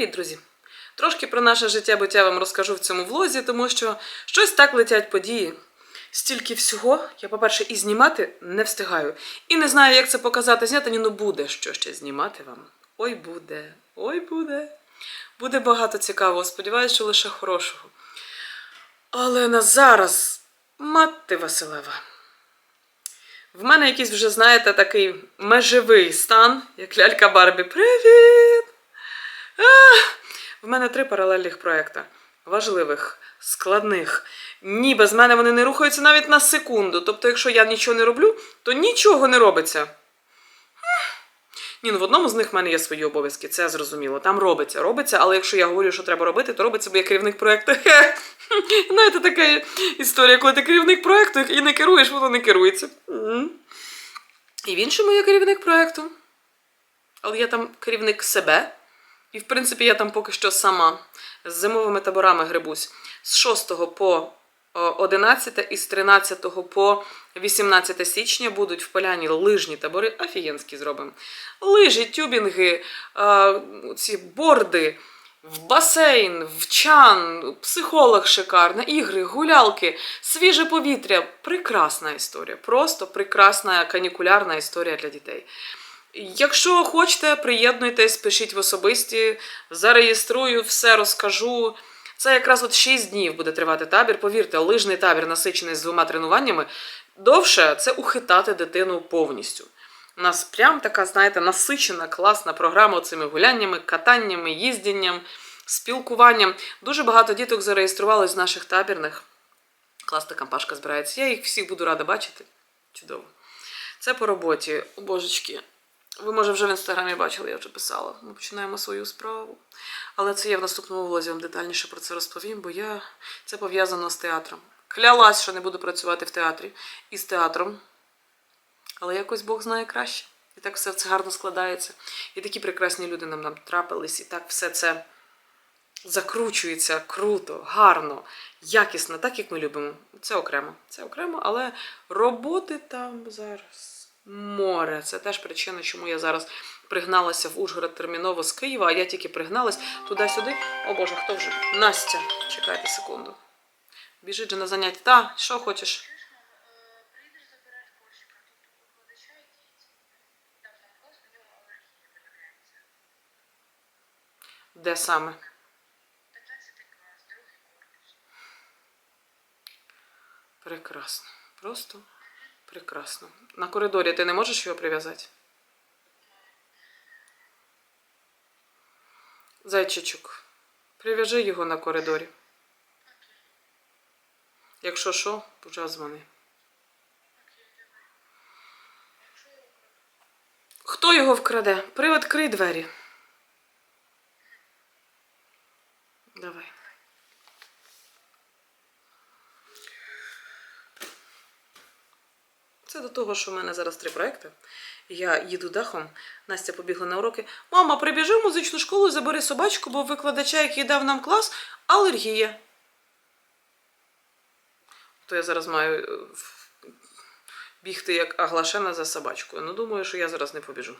Привіт, друзі! Трошки про наше життя буття вам розкажу в цьому влозі, тому що щось так летять події. Стільки всього я, по-перше, і знімати не встигаю. І не знаю, як це показати, зняти, ну буде що ще знімати вам. Ой, буде, ой, буде. Буде багато цікавого. Сподіваюсь, що лише хорошого. Але на зараз, мати Василева. В мене якийсь вже, знаєте, такий межевий стан, як лялька Барбі. Привіт! В мене три паралельних проекти. Важливих, складних. Ні, без мене вони не рухаються навіть на секунду. Тобто, якщо я нічого не роблю, то нічого не робиться. Ні, ну в одному з них в мене є свої обов'язки, це зрозуміло. Там робиться, робиться, але якщо я говорю, що треба робити, то робиться, бо я керівник проєкту. Знаєте, така історія, коли ти керівник проєкту і не керуєш, воно не керується. І в іншому я керівник проєкту. Але я там керівник себе. І, в принципі, я там поки що сама з зимовими таборами грибусь. З 6 по 11 і з 13 по 18 січня будуть в поляні лижні табори, офігенські зробимо. Лижі, тюбінги, е, ці борди, в басейн, в чан, психолог шикарна, ігри, гулялки, свіже повітря. Прекрасна історія. Просто прекрасна канікулярна історія для дітей. Якщо хочете, приєднуйтесь, пишіть в особисті, зареєструю, все розкажу. Це якраз от 6 днів буде тривати табір. Повірте, лижний табір, насичений з двома тренуваннями, довше це ухитати дитину повністю. У нас прям така, знаєте, насичена, класна програма цими гуляннями, катаннями, їздінням, спілкуванням. Дуже багато діток зареєструвалось з наших табірних. Класна кампашка збирається. Я їх всіх буду рада бачити. Чудово. Це по роботі. О, божечки. Ви, може, вже в інстаграмі бачили, я вже писала. Ми починаємо свою справу. Але це я в наступному влозі вам детальніше про це розповім, бо я це пов'язано з театром. Клялась, що не буду працювати в театрі і з театром. Але якось Бог знає краще. І так все це гарно складається. І такі прекрасні люди нам, нам трапились, і так все це закручується круто, гарно, якісно, так як ми любимо. Це окремо. Це окремо, але роботи там зараз море. Це теж причина, чому я зараз пригналася в Ужгород терміново з Києва, а я тільки пригналась туди-сюди. О Боже, хто вже? Настя, чекайте секунду. Біжить же на заняття. Та, що хочеш? Де саме? 15 клас, другий корпус. Прекрасно. Просто прекрасно. На коридорі ти не можеш його прив'язати? Зайчичок, прив'яжи його на коридорі. Якщо що, почав дзвони. Хто його вкраде? Привідкрий двері. Давай. Це до того, що в мене зараз три проекти. Я їду дахом, Настя побігла на уроки. Мама, прибіжи в музичну школу забери собачку, бо викладача, який дав нам клас, алергія. То я зараз маю е, бігти як аглашена за собачкою. Ну, думаю, що я зараз не побіжу.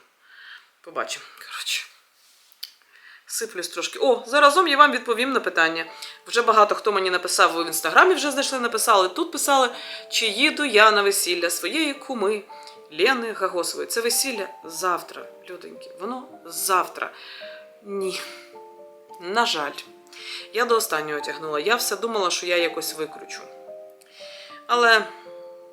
Побачимо. Коротше. Сиплюсь трошки. О, заразом я вам відповім на питання. Вже багато хто мені написав, в інстаграмі вже знайшли, написали. Тут писали, чи їду я на весілля своєї куми Лени Гагосової. Це весілля завтра, людоньки. Воно завтра. Ні. На жаль. Я до останнього тягнула. Я все думала, що я якось викручу. Але,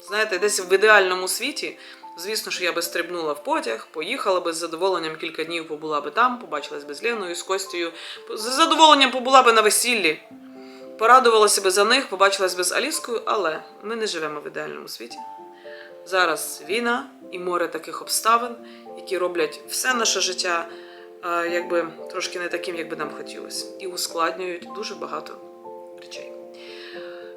знаєте, десь в ідеальному світі, звісно, що я би стрибнула в потяг, поїхала би з задоволенням кілька днів побула би там, побачилась би з Леною, з Костю, з задоволенням побула би на весіллі. Порадувалася би за них, побачилась би з Аліскою, але ми не живемо в ідеальному світі. Зараз війна і море таких обставин, які роблять все наше життя е, якби трошки не таким, як би нам хотілося, і ускладнюють дуже багато речей.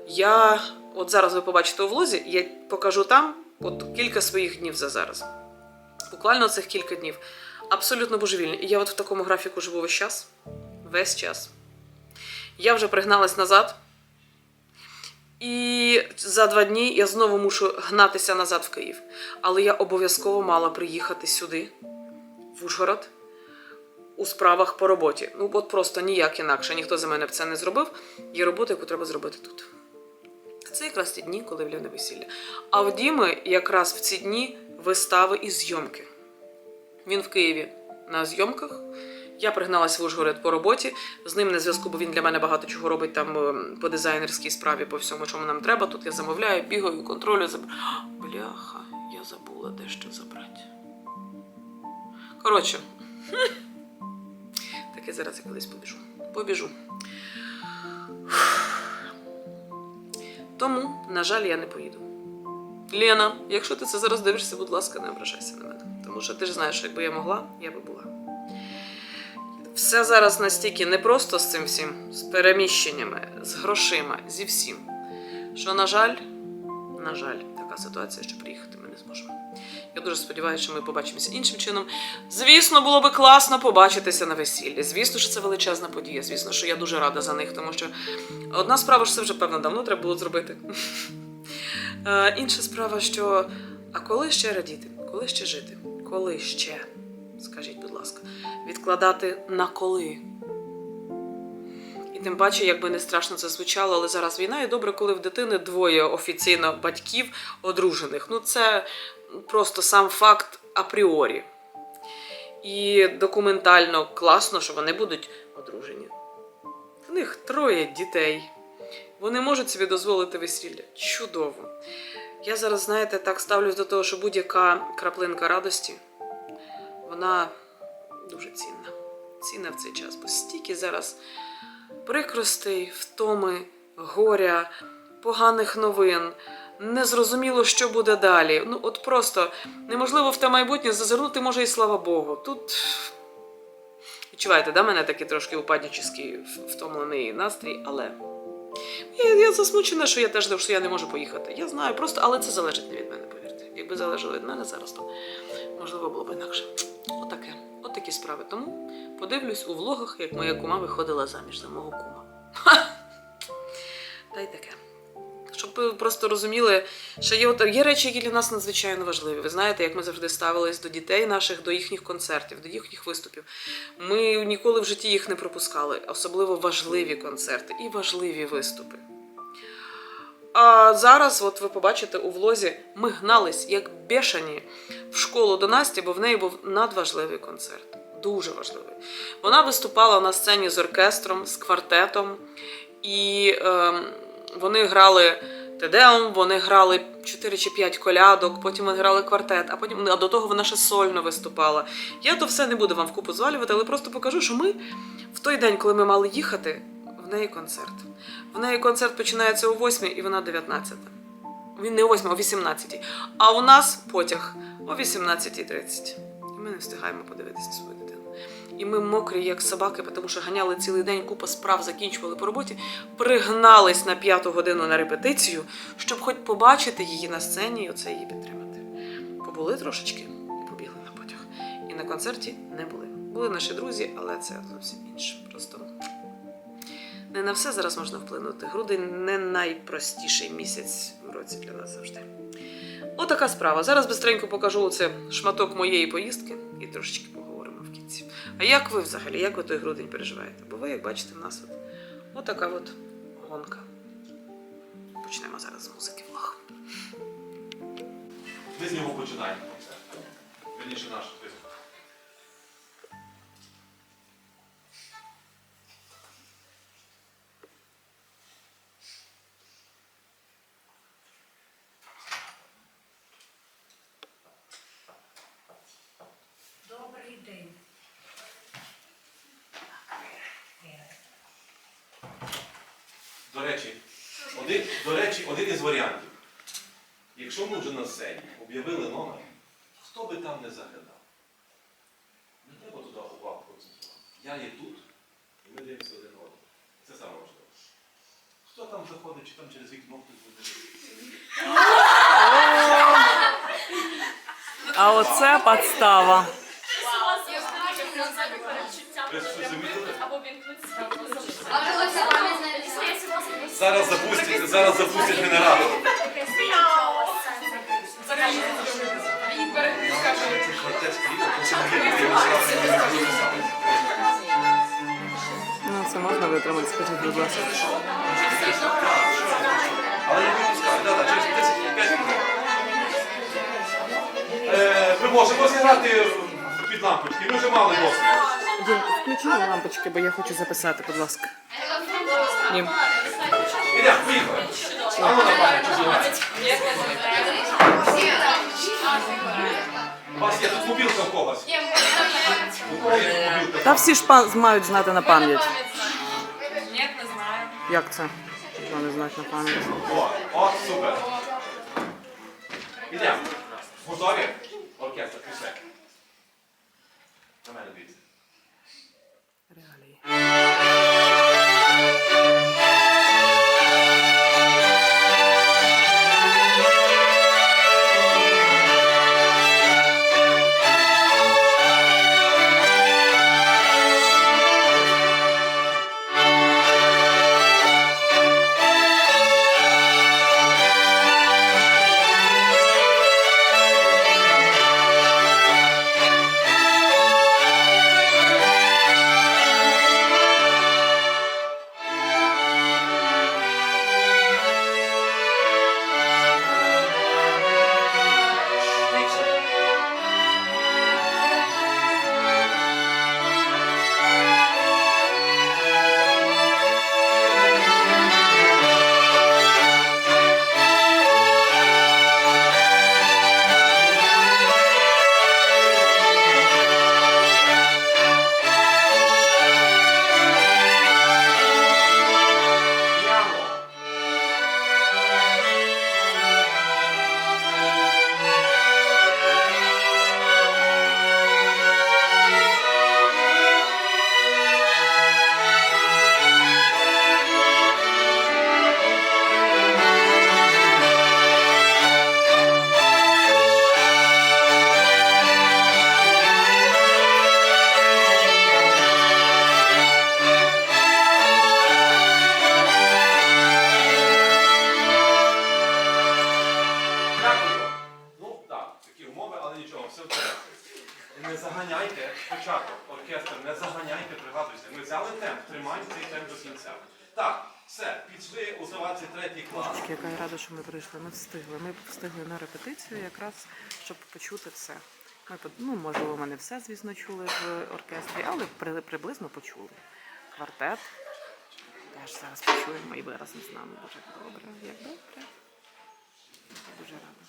Я от зараз ви побачите у влозі, я покажу там от кілька своїх днів за зараз. Буквально цих кілька днів. Абсолютно божевільні. І я от в такому графіку живу весь час. Весь час. Я вже пригналась назад. І за два дні я знову мушу гнатися назад в Київ. Але я обов'язково мала приїхати сюди, в Ужгород, у справах по роботі. Ну, от просто ніяк інакше. Ніхто за мене б це не зробив. Є робота, яку треба зробити тут. Це якраз ті дні, коли в Льони весілля. А в Діми якраз в ці дні вистави і зйомки. Він в Києві на зйомках. Я пригналась в Ужгород по роботі. З ним на зв'язку, бо він для мене багато чого робить там ем, по дизайнерській справі, по всьому, чому нам треба. Тут я замовляю, бігаю, контролю. Заб... Бляха, я забула дещо забрати. Коротше. Таке зараз я кудись побіжу. Побіжу. Тому, на жаль, я не поїду. Лена, якщо ти це зараз дивишся, будь ласка, не ображайся на мене. Тому що ти ж знаєш, якби я могла, я би була. Все зараз настільки непросто з цим всім, з переміщеннями, з грошима, зі всім. Що, на жаль, на жаль, така ситуація, що приїхати ми не зможемо. Я дуже сподіваюся, що ми побачимося іншим чином. Звісно, було би класно побачитися на весіллі. Звісно, що це величезна подія. Звісно, що я дуже рада за них, тому що одна справа, що це вже певно давно треба було зробити. Е, Інша справа, що а коли ще радіти? Коли ще жити? Коли ще? Скажіть, будь ласка, відкладати на коли? Тим паче, якби не страшно це звучало, але зараз війна, і добре, коли в дитини двоє офіційно батьків одружених. Ну, це просто сам факт апріорі. І документально класно, що вони будуть одружені. В них троє дітей. Вони можуть собі дозволити весілля. Чудово. Я зараз, знаєте, так ставлюсь до того, що будь-яка краплинка радості, вона дуже цінна. Цінна в цей час, бо стільки зараз прикростей, втоми, горя, поганих новин. Незрозуміло, що буде далі. Ну, от просто неможливо в те майбутнє зазирнути, може, і слава Богу. Тут відчуваєте, да, мене такий трошки упаднічий втомлений настрій, але я, я засмучена, що я теж що я не можу поїхати. Я знаю, просто, але це залежить не від мене, повірте. Якби залежало від мене зараз, то можливо було б інакше. Такі справи. Тому подивлюсь у влогах, як моя кума виходила заміж за мого кума. Та й таке. Щоб ви просто розуміли, що є, от- є речі, які для нас надзвичайно важливі. Ви знаєте, як ми завжди ставились до дітей наших, до їхніх концертів, до їхніх виступів. Ми ніколи в житті їх не пропускали, особливо важливі концерти і важливі виступи. А зараз, от ви побачите у влозі, ми гнались як бешені в школу до Насті, бо в неї був надважливий концерт. Дуже важливий. Вона виступала на сцені з оркестром, з квартетом, і ем, вони грали Тедеум, вони грали 4 чи 5 колядок, потім вони грали квартет, а потім а до того вона ще сольно виступала. Я то все не буду вам вкупу звалювати, але просто покажу, що ми в той день, коли ми мали їхати, в неї концерт. В неї концерт починається о 8 і вона 19. Він не о 8, а о 18. А у нас потяг о 18.30. І ми не встигаємо подивитися свою. І ми мокрі, як собаки, тому що ганяли цілий день, купа справ закінчували по роботі, пригнались на п'яту годину на репетицію, щоб хоч побачити її на сцені і оце її підтримати. Побули трошечки і побігли на потяг. І на концерті не були. Були наші друзі, але це зовсім інше. Просто не на все зараз можна вплинути. Грудень не найпростіший місяць в році для нас завжди. Отака справа. Зараз бистренько покажу оце шматок моєї поїздки і трошечки кінці. А як ви взагалі, як ви той грудень переживаєте? Бо ви, як бачите, в нас от, отака от гонка. Почнемо зараз з музики влог. Ми з нього починаємо. Вірніше наш виступ. Добрий день. До речі, один, до речі, один із варіантів. Якщо ми вже на сцені об'явили номер, хто би там не заглядав? Не треба туди увагу концентрувати. Я є тут, і ми дивимося один одного. Це саме важливо. Хто там заходить, чи там через вікно хтось буде дивитися? А оце подстава. Ви що замітили? Або вімкнуться. Зараз запустять, зараз запустять генератор. Він це можна витримати, скажіть, будь ласка. Але не випускаю, да, да, через 10-5 хвилин. Ми можемо зіграти під лампочки, ми вже мали досвід. Дім, включи мені лампочки, бо я хочу записати, будь ласка. Дім. Ідемо, поїхали. А ну на пам'ять. У вас є тут мобілка в когось? У кого є мобілка? Та всі ж мають знати на пам'ять. Нет, не знаю. Як це? Вони знають на пам'ять. О, от, супер. Ідемо. Готові? Оркестр, після. На мене встигли. Ми встигли на репетицію, якраз щоб почути все. Ми ну, можливо, ми не все, звісно, чули в оркестрі, але при- приблизно почули. Квартет. Теж зараз почуємо і ви разом з нами. Дуже добре. Як добре. Дуже рада.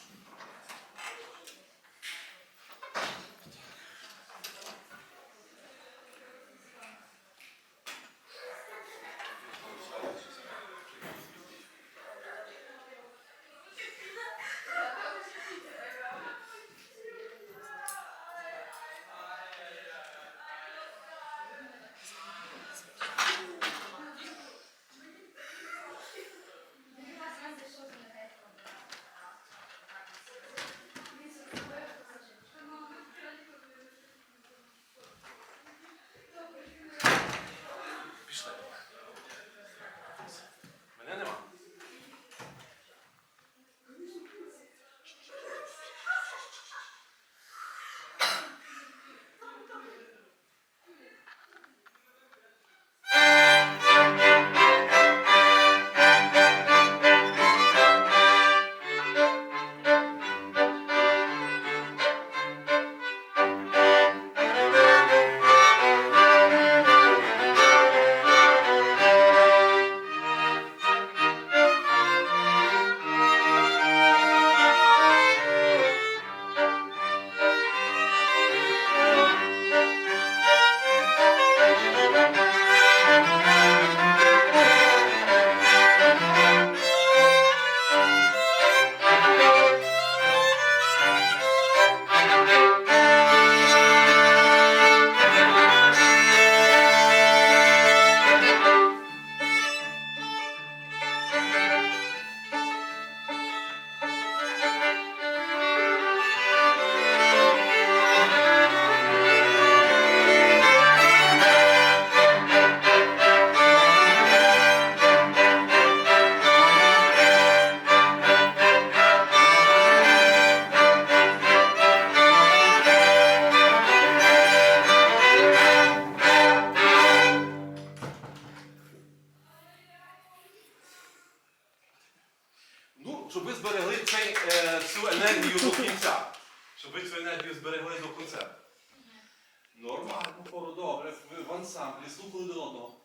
Ви в ансамблі слухали до одного.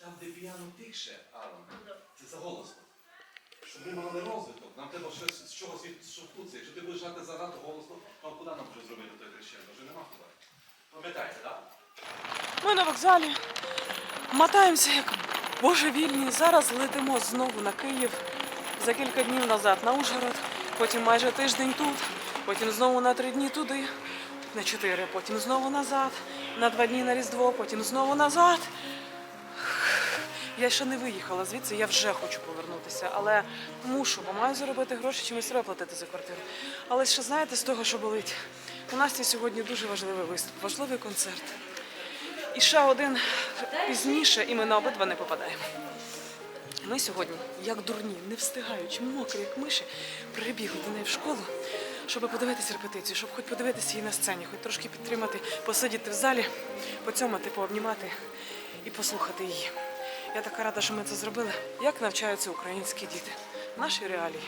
Там, де піано тихше, Алан, це заголосно. Щоб ми мали розвиток, нам треба щось з чогось відштовхнутися. Якщо ти будеш грати занадто голосно, то куди нам вже зробити той хрещено? Вже нема куди. Пам'ятаєте, так? Ми на вокзалі мотаємося як божевільні. Зараз летимо знову на Київ. За кілька днів назад на Ужгород, потім майже тиждень тут, потім знову на три дні туди, на чотири, потім знову назад, на два дні на Різдво, потім знову назад. Я ще не виїхала звідси, я вже хочу повернутися, але мушу, бо маю заробити гроші, чимось треба платити за квартиру. Але ще знаєте з того, що болить. У Насті сьогодні дуже важливий виступ, важливий концерт. І ще один пізніше, і ми на обидва не попадаємо. Ми сьогодні, як дурні, не встигаючи, мокрі, як миші, прибігли до неї в школу, щоб подивитися репетицію, щоб хоч подивитися її на сцені, хоч трошки підтримати, посидіти в залі, поцьомати, пообнімати і послухати її. Я така рада, що ми це зробили. Як навчаються українські діти? Наші реалії.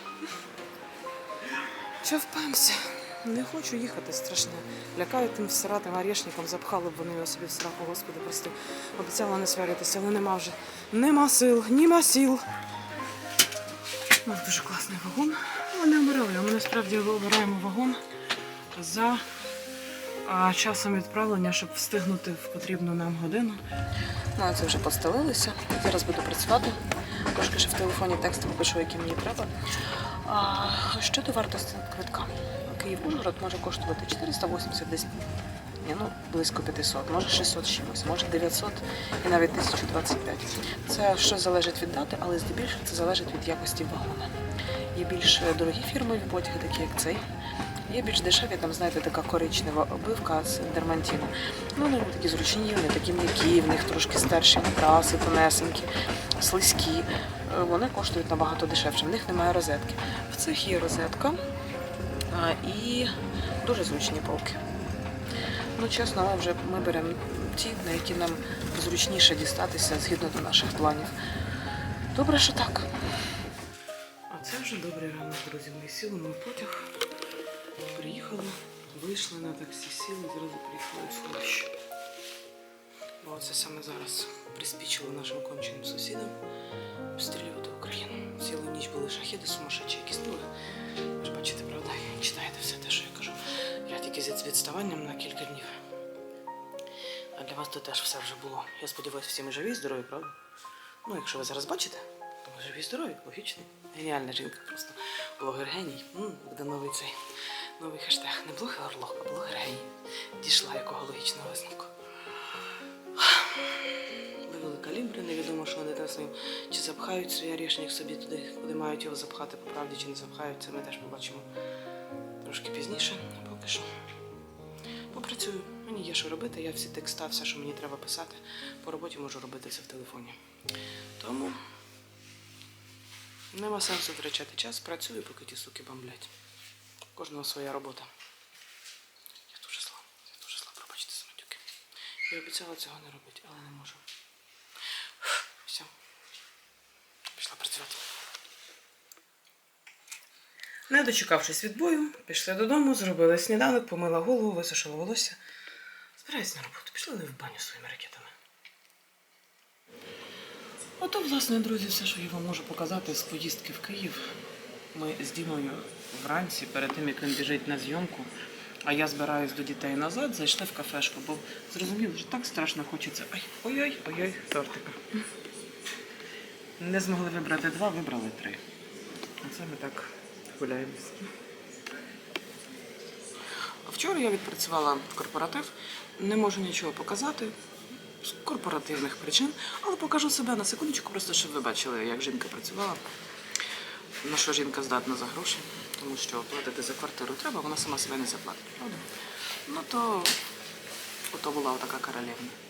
Що впаємося? Не хочу їхати страшне. Лякаю тим всиратим орешником, запхали б вони його собі в сраку, господи, прости. Обіцяла не сваритися, але нема вже. Нема сил, нема сіл. Дуже класний вагон. Але не обирали. Ми насправді обираємо вагон за часом відправлення, щоб встигнути в потрібну нам годину. Ну, це вже постелилися. Зараз буду працювати. Трошки ще в телефоні текст попишу, які мені треба. А, щодо вартості квитка. Київ-Ужгород може коштувати 480 десь. Ну, близько 500, може 600 з чимось, може 900 і навіть 1025. Це що залежить від дати, але здебільшого це залежить від якості вагона. Є більш дорогі фірмові потяги, такі як цей. Є більш дешеві, там, знаєте, така коричнева обивка з дермантіну. Ну, вони такі зручні, вони такі м'які, в них трошки старші матраси, тонесенькі, слизькі. Е, Вони коштують набагато дешевше, в них немає розетки. В цих є розетка і дуже зручні полки. Ну, чесно, ми вже ми беремо ті, на які нам зручніше дістатися згідно до наших планів. Добре, що так. Це добрий ранок, друзі. Ми сіли в потяг, приїхали, вийшли на таксі, сіли, зразу приїхали в сховище. Бо це саме зараз приспічило нашим конченим сусідам обстрілювати Україну. Цілу ніч були шахіди, сумасшедші якісь ну, ви ж бачите, правда, читаєте все те, що я кажу. Я тільки з відставанням на кілька днів. А для вас то теж все вже було. Я сподіваюся, всі ми живі здорові, правда? Ну, якщо ви зараз бачите, живі здорові, логічно. Геніальна жінка просто. Блогер геній. Буде новий цей новий хештег. Не блогер орлох, а блогер геній. Дійшла якого логічного висновку. Вивели калібри, невідомо, що вони там ним. Чи запхають свій орешник собі туди, куди мають його запхати по правді, чи не запхають, це ми теж побачимо трошки пізніше, а поки що. Попрацюю. Мені є що робити, я всі текста, все, що мені треба писати, по роботі можу робити це в телефоні. Тому нема сенсу втрачати час, працюю, поки ті суки бомблять. Кожного своя робота. Я дуже зла, я дуже зла, пробачте за матюки. Я обіцяла цього не робити, але не можу. Все. Пішла працювати. Не дочекавшись відбою, пішли додому, зробили сніданок, помила голову, висушила волосся. Збираюсь на роботу, пішли в баню своїми ракетами. Ото, власне, друзі, все, що я вам можу показати з поїздки в Київ. Ми з Дімою вранці, перед тим як він біжить на зйомку, а я збираюсь до дітей назад, зайшли в кафешку, бо зрозуміло, що так страшно хочеться. Ай, ой-ой, ой-ой, тортика. Не змогли вибрати два, вибрали три. Оце ми так гуляємося. Вчора я відпрацювала корпоратив, не можу нічого показати з корпоративних причин, але покажу себе на секундочку, просто щоб ви бачили, як жінка працювала, на що жінка здатна за гроші, тому що платити за квартиру треба, вона сама себе не заплатить, правда? Ну то ото була така королевна.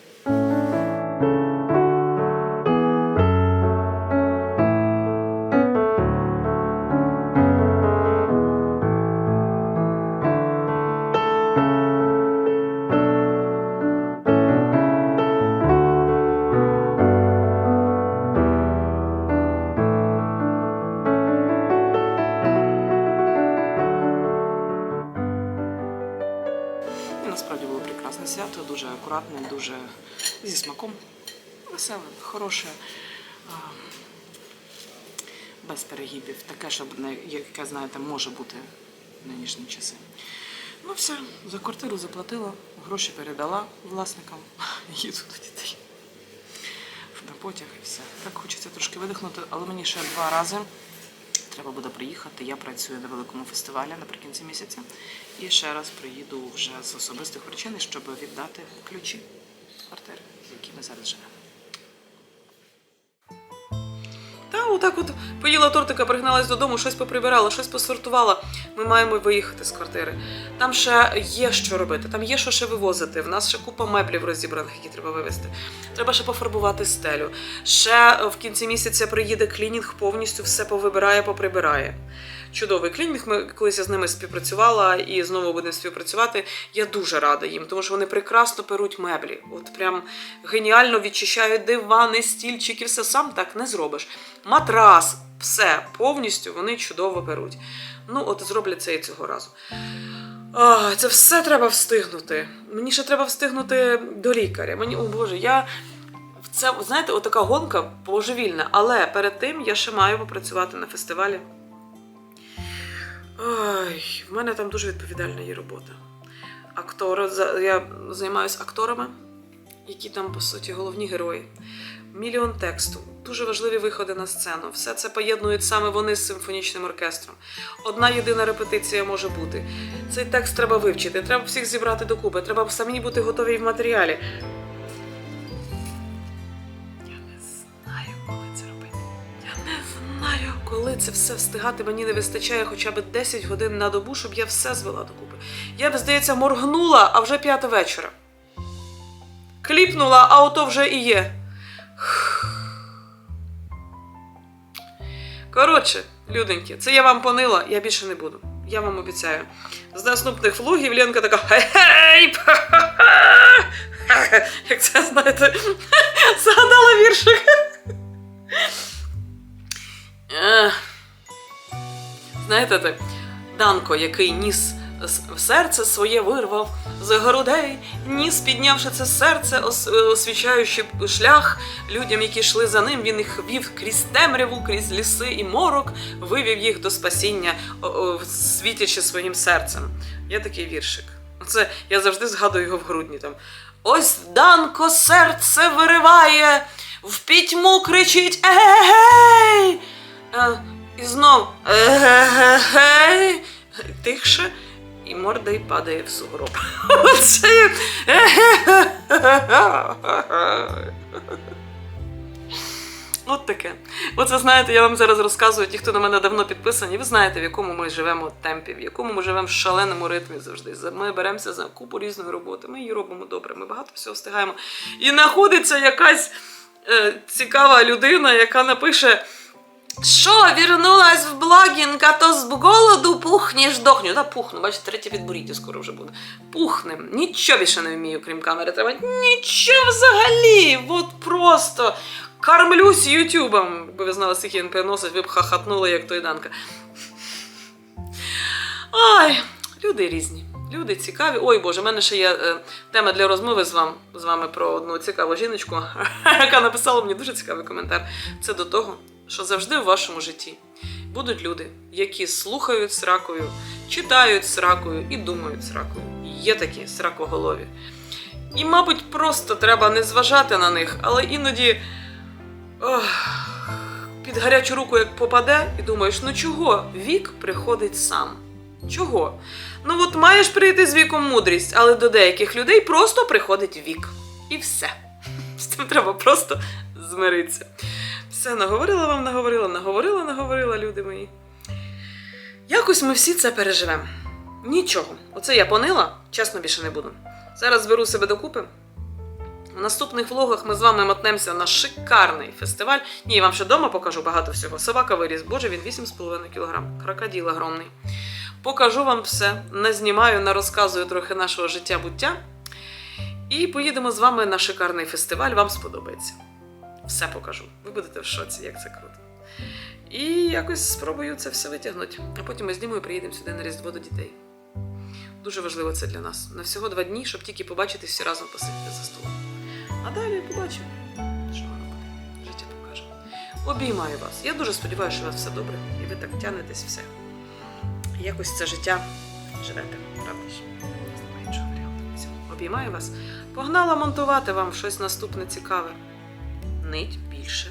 Свято, дуже акуратне, дуже зі смаком. Веселе, хороше, без перегибів. Таке, щоб яке, знаєте, може бути в нинішні часи. Ну все, за квартиру заплатила, гроші передала власникам, їду до дітей. На потяг і все. Так хочеться трошки видихнути, але мені ще два рази треба буде приїхати. Я працюю на великому фестивалі наприкінці місяця. І ще раз приїду вже з особистих причин, щоб віддати ключі квартири, в якій ми зараз живемо. Отак от поїла тортика, пригналась додому, щось поприбирала, щось посортувала. Ми маємо виїхати з квартири. Там ще є що робити, там є що ще вивозити. В нас ще купа меблів розібраних, які треба вивезти. Треба ще пофарбувати стелю. Ще в кінці місяця приїде клінінг, повністю все повибирає, поприбирає. Чудовий клінінг. Ми колись я з ними співпрацювала і знову будемо співпрацювати. Я дуже рада їм, тому що вони прекрасно перуть меблі. От прям геніально відчищають дивани, стільчики, все сам так не зробиш. Матрас, все повністю вони чудово перуть. Ну, от зроблять це і цього разу. А, це все треба встигнути. Мені ще треба встигнути до лікаря. Мені, о Боже, я. Це, знаєте, отака гонка божевільна, але перед тим я ще маю попрацювати на фестивалі. Ой, в мене там дуже відповідальна є робота. Актор, я займаюся акторами, які там, по суті, головні герої. Мільйон тексту, дуже важливі виходи на сцену. Все це поєднують саме вони з симфонічним оркестром. Одна єдина репетиція може бути. Цей текст треба вивчити, треба всіх зібрати докупи, треба самі бути готові в матеріалі. Це все встигати. Мені не вистачає хоча б 10 годин на добу, щоб я все звела докупи. Я б, здається, моргнула, а вже п'ята вечора. Кліпнула, а ото вже і є. Коротше, люденьки, це я вам понила, я більше не буду. Я вам обіцяю. З наступних влогів Ленка така хей-хей! Як це знаєте, згадала віршик. Знаєте, так, Данко, який ніс серце своє вирвав з грудей, ніс, піднявши це серце, ос- освічаючи шлях людям, які йшли за ним, він їх вів крізь темряву, крізь ліси і морок, вивів їх до спасіння, світячи своїм серцем. Є такий віршик. Оце я завжди згадую його в грудні. Там ось Данко серце вириває, в пітьму кричить Егей! І знов Егей! Тихше, і морда й падає в сугроб. Оце. От таке. Оце знаєте, я вам зараз розказую, ті, хто на мене давно підписані, ви знаєте, в якому ми живемо темпі, в якому ми живемо в шаленому ритмі завжди. Ми беремося за купу різної роботи, ми її робимо добре, ми багато всього встигаємо. І знаходиться якась е, цікава людина, яка напише. Що, вірнулась в блогінг, а то з голоду пухнеш, дохнеш. Да, пухну, бачите, третє підборіддя скоро вже буде. Пухнем. Нічого більше не вмію, крім камери. Треба нічого взагалі. От просто кормлюсь ютубом. Якби ви знали, скільки він переносить, ви б хахатнули, як той Данка. Ай, люди різні. Люди цікаві. Ой Боже, в мене ще є е, тема для розмови з, вам, з вами про одну цікаву жіночку, яка написала мені дуже цікавий коментар. Це до того, що завжди в вашому житті будуть люди, які слухають сракою, читають сракою і думають сракою. Є такі сракоголові. І, мабуть, просто треба не зважати на них, але іноді ох, під гарячу руку як попаде, і думаєш, ну чого? Вік приходить сам. Чого? Ну от маєш прийти з віком мудрість, але до деяких людей просто приходить вік. І все. З цим треба просто змиритися. Все, наговорила вам, наговорила, наговорила, наговорила, люди мої. Якось ми всі це переживемо. Нічого. Оце я понила, чесно більше не буду. Зараз зберу себе докупи. В наступних влогах ми з вами мотнемося на шикарний фестиваль. Ні, я вам ще вдома покажу багато всього. Собака виріс, боже, він 8,5 кг. Крокодил огромний. Покажу вам все, назнімаю, нарозказую трохи нашого життя буття. І поїдемо з вами на шикарний фестиваль, вам сподобається. Все покажу. Ви будете в шоці, як це круто. І якось спробую це все витягнути. А потім ми знімемо і приїдемо сюди на Різдво до дітей. Дуже важливо це для нас. На всього два дні, щоб тільки побачитись всі разом посидіти за столом. А далі побачимо, що воно буде. Життя покаже. Обіймаю вас. Я дуже сподіваюся, що у вас все добре, і ви так тянетесь все. Якось це життя живете, правда ж? Обіймаю вас. Погнала монтувати вам щось наступне цікаве. Нить більше